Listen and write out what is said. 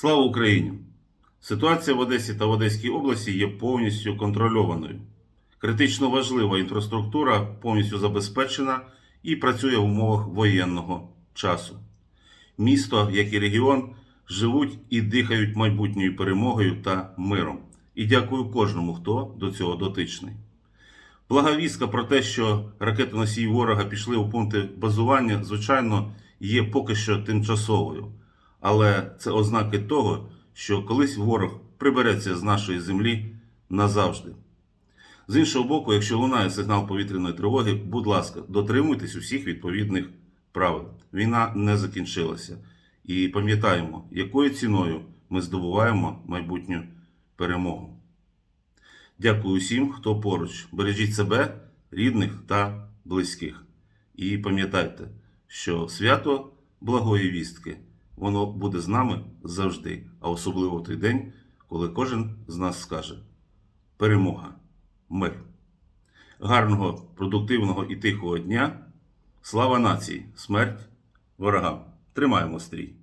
Слава Україні! Ситуація в Одесі та в Одеській області є повністю контрольованою. Критично важлива інфраструктура повністю забезпечена і працює в умовах воєнного часу. Місто, як і регіон, живуть і дихають майбутньою перемогою та миром. І дякую кожному, хто до цього дотичний. Благовістка про те, що ракетоносії ворога пішли у пункти базування, звичайно, є поки що тимчасовою. Але це ознаки того, що колись ворог прибереться з нашої землі назавжди. З іншого боку, якщо лунає сигнал повітряної тривоги, будь ласка, дотримуйтесь усіх відповідних правил. Війна не закінчилася. І пам'ятаємо, якою ціною ми здобуваємо майбутню перемогу. Дякую усім, хто поруч. Бережіть себе, рідних та близьких. І пам'ятайте, що свято благої вістки воно буде з нами завжди, а особливо в той день, коли кожен з нас скаже: перемога, мир. Гарного, продуктивного і тихого дня. Слава нації, смерть ворогам. Тримаємо стрій!